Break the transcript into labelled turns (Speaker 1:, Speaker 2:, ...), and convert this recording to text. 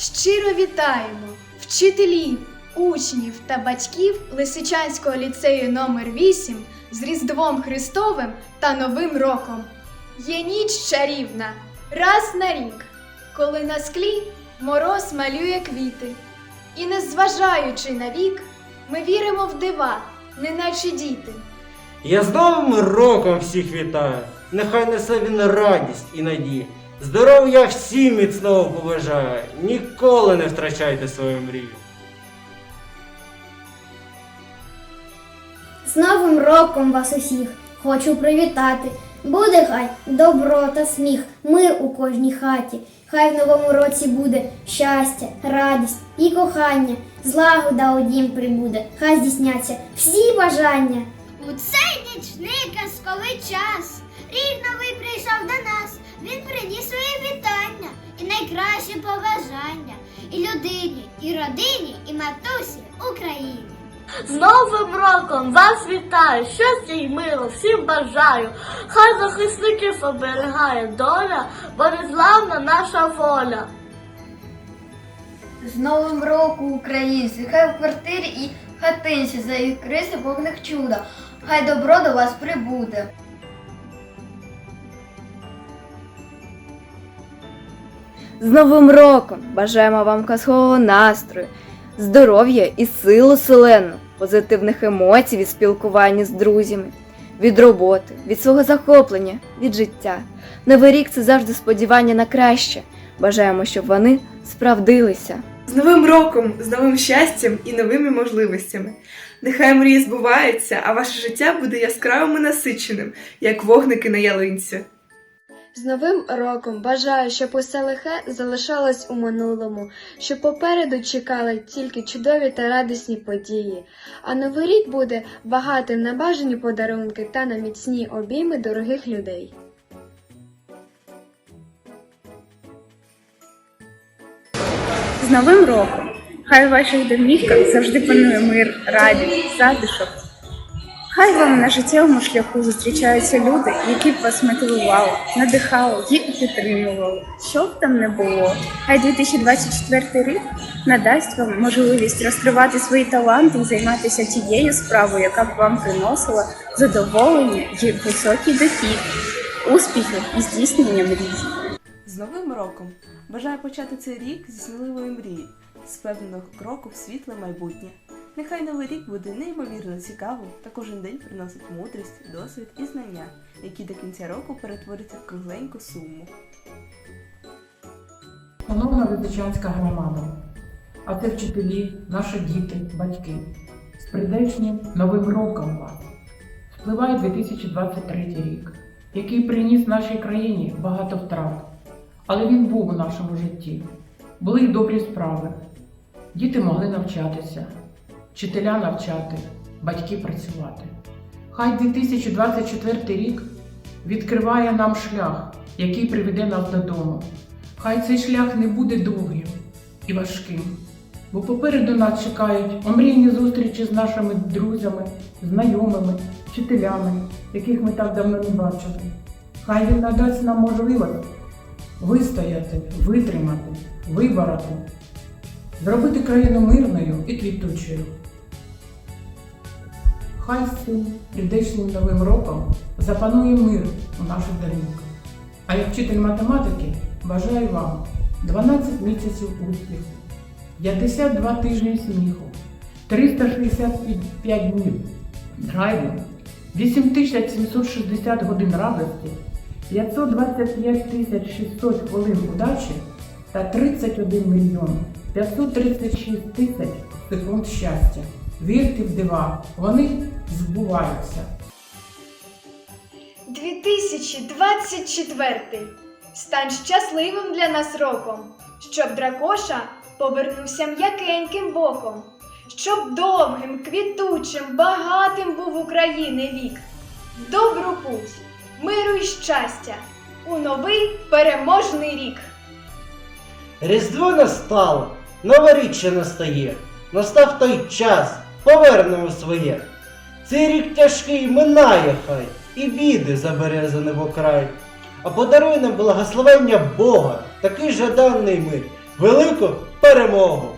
Speaker 1: Щиро вітаємо вчителів, учнів та батьків Лисичанського ліцею номер 8 з Різдвом Христовим та Новим роком. Є ніч чарівна, раз на рік, коли на склі мороз малює квіти. І незважаючи на вік, ми віримо в дива, неначе діти.
Speaker 2: Я з Новим роком всіх вітаю. Нехай несе він радість і надію. Здоров'я всім міцного побажаю. Ніколи не втрачайте свою мрію.
Speaker 3: З Новим роком вас усіх хочу привітати. Буде хай добро та сміх, мир у кожній хаті. Хай в новому році буде щастя, радість і кохання, злагода у дім прибуде, хай здійсняться всі бажання.
Speaker 4: У цей нічний казковий час найкращі побажання і людині, і родині, і матусі Україні.
Speaker 5: З Новим роком вас вітаю, щастя й миру всім бажаю. Хай захисників оберігає доля, бо незламна наша воля.
Speaker 6: З Новим роком, українці! Хай в квартирі і хатинці за заіскриться вогник чуда. Хай добро до вас прибуде.
Speaker 7: З Новим роком бажаємо вам казкового настрою, здоров'я і силу селену, позитивних емоцій від спілкування з друзями, від роботи, від свого захоплення, від життя. Новий рік це завжди сподівання на краще. Бажаємо, щоб вони справдилися.
Speaker 8: З Новим роком, з новим щастям і новими можливостями. Нехай мрії збуваються, а ваше життя буде яскравим і насиченим, як вогники на ялинці.
Speaker 1: З Новим роком бажаю, щоб усе лихе залишалось у минулому, щоб попереду чекали тільки чудові та радісні події. А новий рік буде багатим на бажані подарунки та на міцні обійми дорогих людей.
Speaker 9: З Новим роком! Хай у ваших домівках завжди панує мир, радість, затишок. Хай вам на життєвому шляху зустрічаються люди, які б вас мотивували, надихали і підтримували. Що б там не було. Хай 2024 рік надасть вам можливість розкривати свої таланти і займатися тією справою, яка б вам приносила задоволення і високий дохід, успіхів і здійснення мрій.
Speaker 10: З Новим роком! Бажаю почати цей рік зі сміливої мрії, з певного кроку в світле майбутнє. Нехай новий рік буде неймовірно цікавим та кожен день приносить мудрість, досвід і знання, які до кінця року перетворяться в кругленьку суму.
Speaker 11: Шановна Височанська громада, а це вчителі, наші діти, батьки. З прийдешнім Новим роком вас! Спливає 2023 рік, який приніс нашій країні багато втрат. Але він був у нашому житті. Були й добрі справи. Діти могли навчатися, вчителя навчати, батьки працювати. Хай 2024 рік відкриває нам шлях, який приведе нас додому. Хай цей шлях не буде довгим і важким, бо попереду нас чекають омрійні зустрічі з нашими друзями, знайомими, вчителями, яких ми так давно не бачили. Хай він надасть нам можливість вистояти, витримати, вибороти, зробити країну мирною і квітучою. Хай з новим роком запанує мир у наших домівках. А як вчитель математики бажаю вам 12 місяців успіху, 52 тижні сміху, 365 днів драйву, 8760 годин радості, 525 тисяч 600 хвилин удачі та 31 мільйон 536 тисяч секунд щастя. Вірте в дива, вони збуваються.
Speaker 1: 2024 стань щасливим для нас роком, щоб дракоша повернувся м'якеньким боком, щоб довгим, квітучим, багатим був України вік, добру путь, миру і щастя у новий переможний рік.
Speaker 2: Різдво настало, нова річ ще настає. Настав той час, повернемо своє. Цей рік тяжкий минає хай, і біди забере за небокрай. А подаруй нам благословення Бога, такий жаданий мир, велику перемогу!